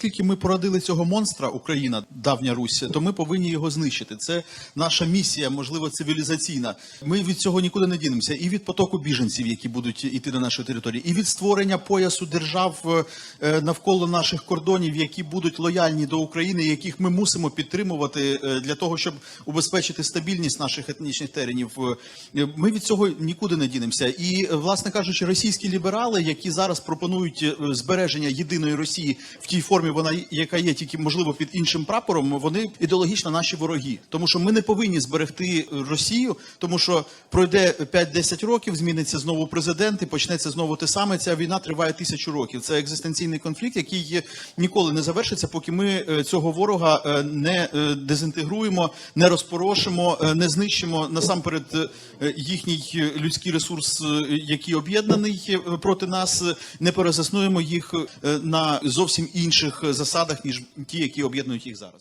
оскільки ми породили цього монстра, Україна, давня Русь, то ми повинні його знищити. Це наша місія, можливо, цивілізаційна. Ми від цього нікуди не дінемося. І від потоку біженців, які будуть іти на нашу територію, і від створення поясу держав е, навколо наших кордонів, які будуть лояльні до України, яких ми мусимо підтримувати е, для того, щоб убезпечити стабільність наших етнічних теренів. Е, Ми від цього нікуди не дінемося. І, е, власне кажучи, російські ліберали, які зараз пропонують е, збереження єдиної Росії в тій формі, вона яка є, тільки можливо під іншим прапором, вони ідеологічно наші вороги. Тому що ми не повинні зберегти Росію, тому що пройде 5-10 років, зміниться знову президент і почнеться знову те саме. Ця війна триває тисячу років. Це екзистенційний конфлікт, який ніколи не завершиться, поки ми е, цього ворога е, не е, дезінтегруємо, не розпорошимо, не знищимо насамперед їхній людський ресурс, який об'єднаний проти нас, не перезаснуємо їх на зовсім інших засадах ніж ті, які об'єднують їх зараз.